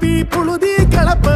పీపులుది గడప